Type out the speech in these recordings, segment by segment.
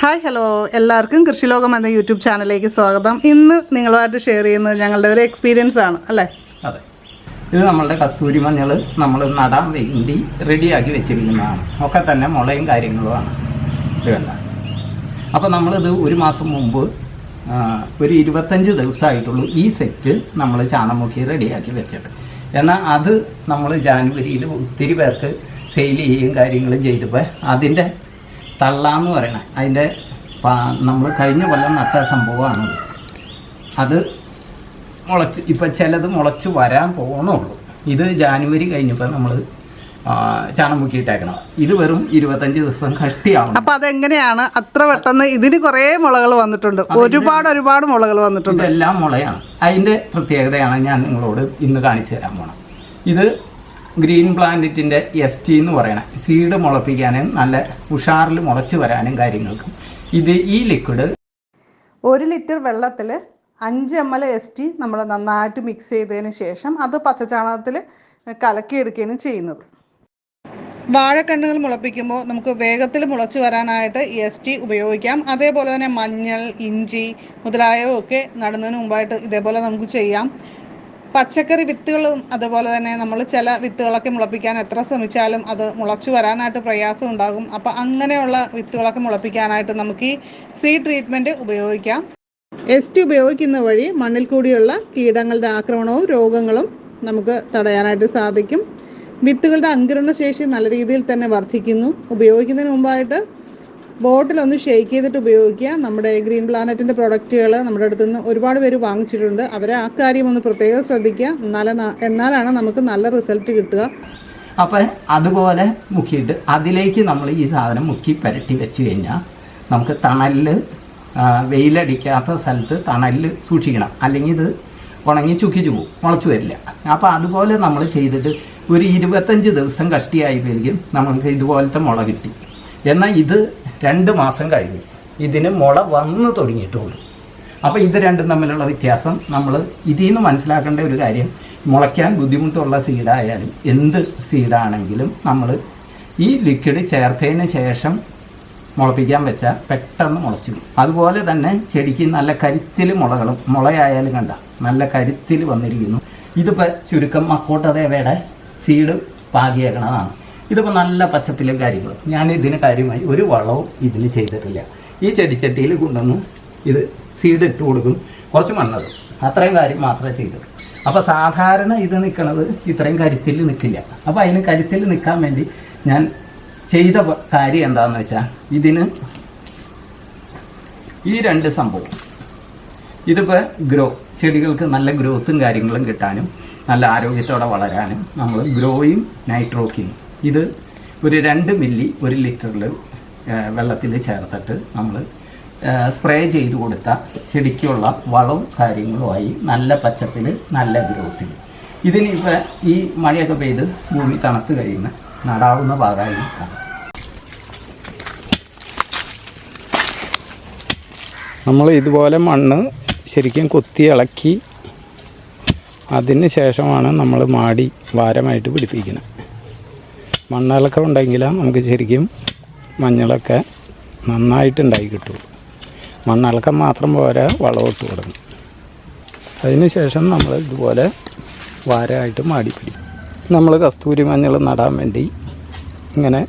Hi hello എല്ലാവർക്കും കൃഷിലോകം എന്ന YouTube ചാനലിലേക്ക് സ്വാഗതം. ഇന്ന് നിങ്ങളുമായിട്ട് ഷെയർ ചെയ്യുന്നത് ഞങ്ങളുടെ ഒരു എക്സ്പീരിയൻസ് ആണ് അല്ലേ? അതെ. ഇത് നമ്മളുടെ കസ്തൂരി മഞ്ഞൾ നമ്മൾ നടാൻ വേണ്ടി റെഡിയാക്കി വെച്ചിരിക്കുന്നതാണ്. ഒക്കെ തന്നെ മുളയും കാര്യങ്ങളുമാണ് ഇത് കണ്ട? അപ്പോൾ നമ്മളിത് ഒരു മാസം മുമ്പ് ഒരു ഇരുപത്തഞ്ച് ദിവസമായിട്ടുള്ളൂ ഈ സെറ്റ് നമ്മൾ ചാണമുക്കി റെഡിയാക്കി വെച്ചത്. എന്നാൽ അത് നമ്മൾ ജാനുവരിയിൽ ഒത്തിരി പേർക്ക് സെയിൽ ചെയ്യുകയും കാര്യങ്ങളും ചെയ്തപ്പോൾ അതിന്റെ തള്ളാന്ന് പറയണേ. അതിന്റെ നമ്മൾ കഴിഞ്ഞ കൊല്ലം നട്ട സംഭവമാണത് അത്. മുളച്ച് ഇപ്പം ചിലത് മുളച്ച് വരാൻ പോകണുള്ളൂ ഇത് ജാനുവരി കഴിഞ്ഞപ്പോൾ നമ്മൾ ചാണം മുക്കിയിട്ടേക്കണം ഇത് വെറും ഇരുപത്തഞ്ച് ദിവസം കഷ്ടിയാവണം. അപ്പൊ അതെങ്ങനെയാണ്? അത്ര പെട്ടെന്ന് ഇതിന് കുറേ മുളകൾ വന്നിട്ടുണ്ട്. ഒരുപാട് ഒരുപാട് മുളകൾ വന്നിട്ടുണ്ട്. എല്ലാം മുളയാണ്. അതിന്റെ പ്രത്യേകതയാണ് ഞാൻ നിങ്ങളോട് ഇന്ന് കാണിച്ചു തരാൻ പോണം ഇത് ഗ്രീൻ പ്ലാനറ്റിന്റെ എസ് ടി എന്ന് പറയണ. സീഡ് മുളപ്പിക്കാനും നല്ല ഉഷാറിൽ മുളച്ച് വരാനും കാര്യങ്ങൾക്കും. ഇത് ഈ ലിക്വിഡ് ഒരു ലിറ്റർ വെള്ളത്തിൽ അഞ്ച് എം എൽ എസ് ടി നമ്മൾ നന്നായിട്ട് മിക്സ് ചെയ്തതിന് ശേഷം അത് പച്ചച്ചാണകത്തിൽ കലക്കിയെടുക്കുകയാണ് ചെയ്യുന്നത്. വാഴക്കണ്ണുകൾ മുളപ്പിക്കുമ്പോൾ നമുക്ക് വേഗത്തിൽ മുളച്ചു വരാനായിട്ട് എസ് ടി ഉപയോഗിക്കാം. അതേപോലെ തന്നെ മഞ്ഞൾ ഇഞ്ചി മുതലായവയൊക്കെ നടുന്നതിന് മുമ്പായിട്ട് ഇതേപോലെ നമുക്ക് ചെയ്യാം. പച്ചക്കറി വിത്തുകളും അതുപോലെ തന്നെ നമ്മൾ ചില വിത്തുകളൊക്കെ മുളപ്പിക്കാൻ എത്ര ശ്രമിച്ചാലും അത് മുളച്ചു വരാനായിട്ട് പ്രയാസം ഉണ്ടാകും. അപ്പോൾ അങ്ങനെയുള്ള വിത്തുകളൊക്കെ മുളപ്പിക്കാനായിട്ട് നമുക്ക് ഈ സീ ട്രീറ്റ്മെന്റ് ഉപയോഗിക്കാം. എസ് ടി ഉപയോഗിക്കുന്ന വഴി മണ്ണിൽ കൂടിയുള്ള കീടങ്ങളുടെ ആക്രമണവും രോഗങ്ങളും നമുക്ക് തടയാനായിട്ട് സാധിക്കും. വിത്തുകളുടെ അങ്കുരണ ശേഷി നല്ല രീതിയിൽ തന്നെ വർദ്ധിക്കുന്നു. ഉപയോഗിക്കുന്നതിന് മുമ്പായിട്ട് ബോട്ടിലൊന്ന് ഷെയ്ക്ക് ചെയ്തിട്ട് ഉപയോഗിക്കുക. നമ്മുടെ ഗ്രീൻ പ്ലാനറ്റിന്റെ പ്രൊഡക്റ്റുകൾ നമ്മുടെ അടുത്ത് നിന്ന് ഒരുപാട് പേര് വാങ്ങിച്ചിട്ടുണ്ട്. അവരെ ആ കാര്യം ഒന്ന് പ്രത്യേകം ശ്രദ്ധിക്കുക. എന്നാലേ ന- എന്നാലാണ് നമുക്ക് നല്ല റിസൾട്ട് കിട്ടുക. അപ്പം അതുപോലെ മുക്കിയിട്ട് അതിലേക്ക് നമ്മൾ ഈ സാധനം മുക്കി പുരട്ടി വെച്ച് കഴിഞ്ഞാൽ നമുക്ക് തണലിൽ വെയിലടിക്കാത്ത സ്ഥലത്ത് തണലിൽ സൂക്ഷിക്കണം. അല്ലെങ്കിൽ ഇത് ഉണങ്ങി ചുക്കിച്ചു പോകും മുളച്ചു വരില്ല. അപ്പോൾ അതുപോലെ നമ്മൾ ചെയ്തിട്ട് ഒരു ഇരുപത്തഞ്ച് ദിവസം കഷ്ടിയായപ്പോഴേക്കും നമുക്ക് ഇതുപോലത്തെ മുള കിട്ടി. എന്നാൽ ഇത് രണ്ട് മാസം കഴിഞ്ഞു. ഇതിന് മുള വന്നു തുടങ്ങിയിട്ടുള്ളൂ അപ്പോൾ ഇത് രണ്ടും തമ്മിലുള്ള വ്യത്യാസം നമ്മൾ ഇതിൽ നിന്ന് മനസ്സിലാക്കേണ്ട ഒരു കാര്യം മുളയ്ക്കാൻ ബുദ്ധിമുട്ടുള്ള സീഡായാലും എന്ത് സീഡാണെങ്കിലും നമ്മൾ ഈ ലിക്വിഡ് ചേർത്തതിന് ശേഷം മുളപ്പിക്കാൻ വെച്ചാൽ പെട്ടെന്ന് മുളച്ചു അതുപോലെ തന്നെ ചെടിക്ക് നല്ല കരുത്തിൽ മുളകളും മുളയായാലും കണ്ട നല്ല കരുത്തിൽ വന്നിരിക്കുന്നു. ഇതിപ്പോൾ ചുരുക്കം മക്കോട്ടതേവയുടെ സീഡ് പാകിയേക്കണതാണ്. ഇതിപ്പോൾ നല്ല പച്ചപ്പിലും കാര്യങ്ങളും ഞാൻ ഇതിന് കാര്യമായി ഒരു വളവും ഇതിന് ചെയ്തിട്ടില്ല. ഈ ചെടിച്ചട്ടിയിൽ കൊണ്ടുവന്ന് ഇത് സീഡ് ഇട്ട് കൊടുക്കും. കുറച്ച് മണ്ണത്. അത്രയും കാര്യം മാത്രമേ ചെയ്തിട്ടുള്ളൂ അപ്പോൾ സാധാരണ ഇത് നിൽക്കുന്നത് ഇത്രയും കരുത്തിൽ നിൽക്കില്ല അപ്പോൾ അതിന് കരുത്തിൽ നിൽക്കാൻ വേണ്ടി ഞാൻ ചെയ്ത കാര്യം എന്താണെന്ന് വെച്ചാൽ ഇതിന് ഈ രണ്ട് സംഭവം. ഇതിപ്പോൾ ഗ്രോ ചെടികൾക്ക് നല്ല ഗ്രോത്തും കാര്യങ്ങളും കിട്ടാനും നല്ല ആരോഗ്യത്തോടെ വളരാനും നമ്മൾ ഗ്രോയും നൈട്രോക്കിനും ഇത് ഒരു രണ്ട് മില്ലി ഒരു ലിറ്ററിൽ വെള്ളത്തിൽ ചേർത്തിട്ട് നമ്മൾ സ്പ്രേ ചെയ്ത് കൊടുത്ത ചെടിക്കുള്ള വളവും കാര്യങ്ങളുമായി നല്ല പച്ചപ്പിൽ നല്ല ഗ്രോത്തിൽ. ഇതിനിപ്പോൾ ഈ മഴയൊക്കെ പെയ്ത് ഭൂമി തണുത്ത് കഴിയുന്ന നടാവുന്ന ഭാഗമായി നമ്മൾ ഇതുപോലെ മണ്ണ് ശരിക്കും കൊത്തി ഇളക്കി അതിന് ശേഷമാണ് നമ്മൾ മാടി ഭാരമായിട്ട് പിടിപ്പിക്കുന്നത്. മണ്ണിളക്കം ഉണ്ടെങ്കിൽ നമുക്ക് ശരിക്കും മഞ്ഞളൊക്കെ നന്നായിട്ടുണ്ടായി കിട്ടും. മണ്ണിളക്കം മാത്രം പോരാ വളമിട്ട് കൊടുക്കും. അതിനുശേഷം നമ്മൾ ഇതുപോലെ വാരമായിട്ട് മാടിപ്പിടിക്കും. നമ്മൾ കസ്തൂരി മഞ്ഞൾ നടാൻ വേണ്ടി ഇങ്ങനെ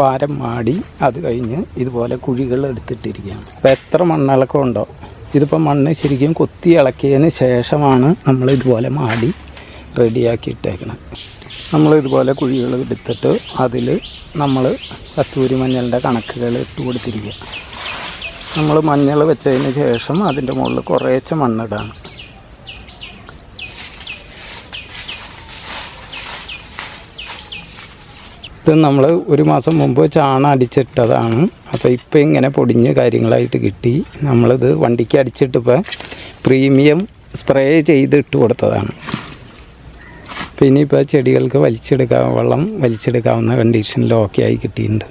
വാരം മാടി അത് കഴിഞ്ഞ് ഇതുപോലെ കുഴികൾ എടുത്തിട്ടിരിക്കുകയാണ്. അപ്പോൾ എത്ര മണ്ണിളക്കം ഉണ്ടോ? ഇതിപ്പോൾ മണ്ണ് ശരിക്കും കൊത്തി ഇളക്കിയതിന് ശേഷമാണ് നമ്മൾ ഇതുപോലെ മാടി റെഡിയാക്കി ഇട്ടേക്കണം നമ്മൾ ഇതുപോലെ കുഴികൾ എടുത്തിട്ട് അതിൽ നമ്മൾ കസ്തൂരി മഞ്ഞളിന്റെ കണക്കുകൾ ഇട്ട് കൊടുത്തിരിക്കുക. നമ്മൾ മഞ്ഞൾ വെച്ചതിന് ശേഷം അതിന്റെ മുകളിൽ കുറേശ്ശെ മണ്ണിടാണ്. ഇത് നമ്മൾ ഒരു മാസം മുമ്പ് ചാണ അടിച്ചിട്ടതാണ്. അപ്പോൾ ഇപ്പോൾ ഇങ്ങനെ പൊടിഞ്ഞ് കാര്യങ്ങളായിട്ട് കിട്ടി. നമ്മളിത് വണ്ടിക്ക് അടിച്ചിട്ടിപ്പോൾ പ്രീമിയം സ്പ്രേ ചെയ്ത് ഇട്ട് കൊടുത്തതാണ്. പിന്നെ ഇപ്പോൾ ചെടികൾക്ക് വലിച്ചെടുക്കാൻ വെള്ളം വലിച്ചെടുക്കാവുന്ന കണ്ടീഷനിലോ ഒക്കെ ആയി കിട്ടിയിട്ടുണ്ട്.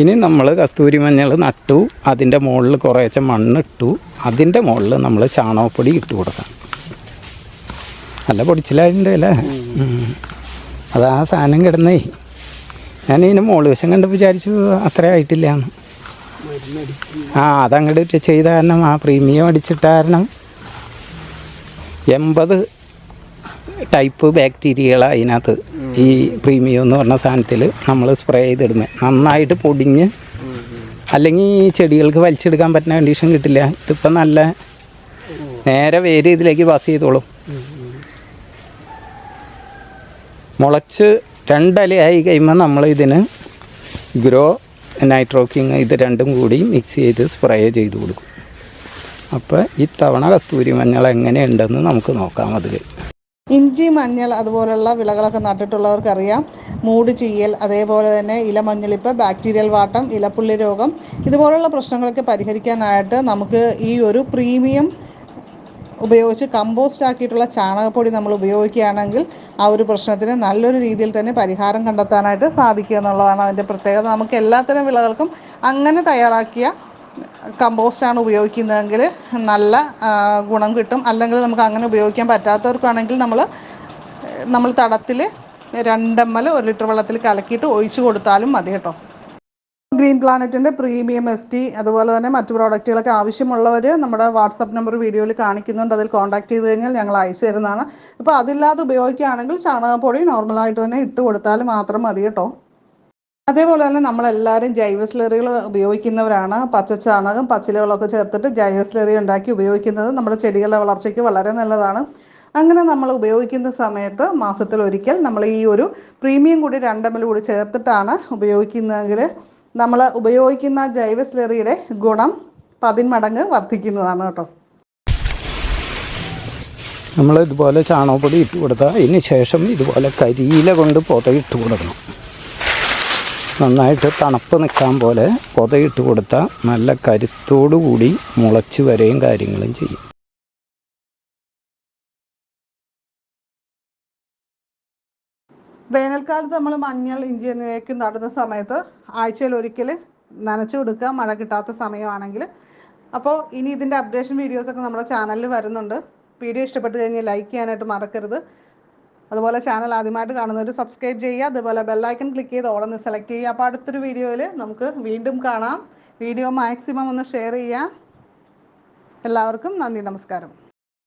ഇനി നമ്മൾ കസ്തൂരി മഞ്ഞൾ നട്ടു അതിന്റെ മുകളിൽ കുറേശ്ശെ മണ്ണിട്ടു അതിന്റെ മുകളിൽ നമ്മൾ ചാണകപ്പൊടി ഇട്ട് കൊടുക്കാം. നല്ല പൊടിച്ചിലായിട്ടുണ്ട് അല്ലേ? അത് അതാ സാധനം കിടന്നേ. ഞാൻ ഇതിന്റെ മോൾ വശം കണ്ട് വിചാരിച്ചു അത്ര ആയിട്ടില്ല എന്ന് ആ അതങ്ങോട്ട് ചെയ്ത കാരണം ആ പ്രീമിയം അടിച്ചിട്ട കാരണം എൺപത് ടൈപ്പ് ബാക്ടീരിയകൾ അതിനകത്ത്. ഈ പ്രീമിയം എന്ന് പറഞ്ഞ സാധനത്തിൽ നമ്മൾ സ്പ്രേ ചെയ്തിടുന്നത് നന്നായിട്ട് പൊടിഞ്ഞ് അല്ലെങ്കിൽ ഈ ചെടികൾക്ക് വലിച്ചെടുക്കാൻ പറ്റുന്ന കണ്ടീഷൻ കിട്ടില്ല. ഇതിപ്പോൾ നല്ല നേരെ വേര് ഇതിലേക്ക് പാസ് ചെയ്തോളും. മുളച്ച് രണ്ടലയായി കഴിയുമ്പോൾ നമ്മൾ ഇതിന് ഗ്രോ നൈട്രോക്കിങ് ഇത് രണ്ടും കൂടി മിക്സ് ചെയ്ത് സ്പ്രേ ചെയ്ത് കൊടുക്കും. അപ്പോൾ ഇത്തവണ കസ്തൂരി മഞ്ഞൾ എങ്ങനെയുണ്ടെന്ന് നമുക്ക് നോക്കാം അതിൽ ഇഞ്ചി മഞ്ഞൾ അതുപോലുള്ള വിളകളൊക്കെ നട്ടിട്ടുള്ളവർക്കറിയാം. മൂട് ചീയൽ അതേപോലെ തന്നെ ഇലമഞ്ഞളിപ്പ് ബാക്ടീരിയൽ വാട്ടം ഇലപ്പുള്ളി രോഗം ഇതുപോലുള്ള പ്രശ്നങ്ങളൊക്കെ പരിഹരിക്കാനായിട്ട് നമുക്ക് ഈ ഒരു പ്രീമിയം ഉപയോഗിച്ച് കമ്പോസ്റ്റ് ആക്കിയിട്ടുള്ള ചാണകപ്പൊടി നമ്മൾ ഉപയോഗിക്കുകയാണെങ്കിൽ ആ ഒരു പ്രശ്നത്തിന് നല്ലൊരു രീതിയിൽ തന്നെ പരിഹാരം കണ്ടെത്താനായിട്ട് സാധിക്കുക എന്നുള്ളതാണ് അതിന്റെ പ്രത്യേകത. നമുക്ക് എല്ലാത്തരം വിളകൾക്കും അങ്ങനെ തയ്യാറാക്കിയ കമ്പോസ്റ്റാണ് ഉപയോഗിക്കുന്നതെങ്കിൽ നല്ല ഗുണം കിട്ടും. അല്ലെങ്കിൽ നമുക്ക് അങ്ങനെ ഉപയോഗിക്കാൻ പറ്റാത്തവർക്കാണെങ്കിൽ നമ്മൾ നമ്മൾ തടത്തിൽ രണ്ടമ്മൽ ഒരു ലിറ്റർ വെള്ളത്തിൽ കലക്കിയിട്ട് ഒഴിച്ചു കൊടുത്താലും മതി കേട്ടോ. ഗ്രീൻ പ്ലാനറ്റിന്റെ പ്രീമിയം എസ് ടി അതുപോലെ തന്നെ മറ്റു പ്രോഡക്റ്റുകളൊക്കെ ആവശ്യമുള്ളവർ നമ്മുടെ വാട്സപ്പ് നമ്പർ വീഡിയോയിൽ കാണിക്കുന്നുണ്ട്. അതിൽ കോൺടാക്ട് ചെയ്ത് കഴിഞ്ഞാൽ ഞങ്ങൾ അയച്ചു തരുന്നതാണ്. അപ്പോൾ അതില്ലാതെ ഉപയോഗിക്കുകയാണെങ്കിൽ ചാണകപ്പൊടി നോർമലായിട്ട് തന്നെ ഇട്ട് കൊടുത്താൽ മാത്രം മതി കേട്ടോ. അതേപോലെ തന്നെ നമ്മളെല്ലാവരും ജൈവ സ്ലറികൾ ഉപയോഗിക്കുന്നവരാണ്. പച്ചച്ചാണകം പച്ചിലകളൊക്കെ ചേർത്തിട്ട് ജൈവ സ്ലറി ഉണ്ടാക്കി ഉപയോഗിക്കുന്നത് നമ്മുടെ ചെടികളുടെ വളർച്ചയ്ക്ക് വളരെ നല്ലതാണ്. അങ്ങനെ നമ്മൾ ഉപയോഗിക്കുന്ന സമയത്ത് മാസത്തിൽ ഒരിക്കൽ നമ്മൾ ഈ ഒരു പ്രീമിയം കൂടി രണ്ടമ്മൽ കൂടി ചേർത്തിട്ടാണ് ഉപയോഗിക്കുന്നതെങ്കിൽ നമ്മൾ ഉപയോഗിക്കുന്ന ജൈവ സ്ലറിയുടെ ഗുണം പതിന്മടങ്ങ് വർദ്ധിക്കുന്നതാണ് കേട്ടോ. നമ്മൾ ഇതുപോലെ ചാണകപ്പൊടി ഇട്ട് കൊടുത്താൽ അതിന് ശേഷം ഇതുപോലെ കരിയില കൊണ്ട് പുതയിട്ട് കൊടുക്കണം. നന്നായിട്ട് തണുപ്പ് നിൽക്കാൻ പോലെ പുതയിട്ട് കൊടുത്താൽ നല്ല കരുത്തോടു കൂടി മുളച്ച് വരെയും കാര്യങ്ങളും ചെയ്യും. വേനൽക്കാലത്ത് നമ്മൾ മഞ്ഞൾ ഇഞ്ചി എന്നിവയൊക്കെ നടുന്ന സമയത്ത് ആഴ്ചയിൽ ഒരിക്കൽ നനച്ചു കൊടുക്കുക. മഴ കിട്ടാത്ത സമയമാണെങ്കിൽ. അപ്പോൾ ഇനി ഇതിന്റെ അപ്ഡേഷൻ വീഡിയോസൊക്കെ നമ്മുടെ ചാനലിൽ വരുന്നുണ്ട്. വീഡിയോ ഇഷ്ടപ്പെട്ട് കഴിഞ്ഞാൽ ലൈക്ക് ചെയ്യാനായിട്ട് മറക്കരുത്. അതുപോലെ ചാനൽ ആദ്യമായിട്ട് കാണുന്നവർ സബ്സ്ക്രൈബ് ചെയ്യുക. അതുപോലെ ബെല്ലൈക്കൺ ക്ലിക്ക് ചെയ്ത് ഓളൊന്ന് സെലക്ട് ചെയ്യുക. അപ്പോൾ അടുത്തൊരു വീഡിയോയിൽ നമുക്ക് വീണ്ടും കാണാം. വീഡിയോ മാക്സിമം ഒന്ന് ഷെയർ ചെയ്യുക. എല്ലാവർക്കും നന്ദി നമസ്കാരം.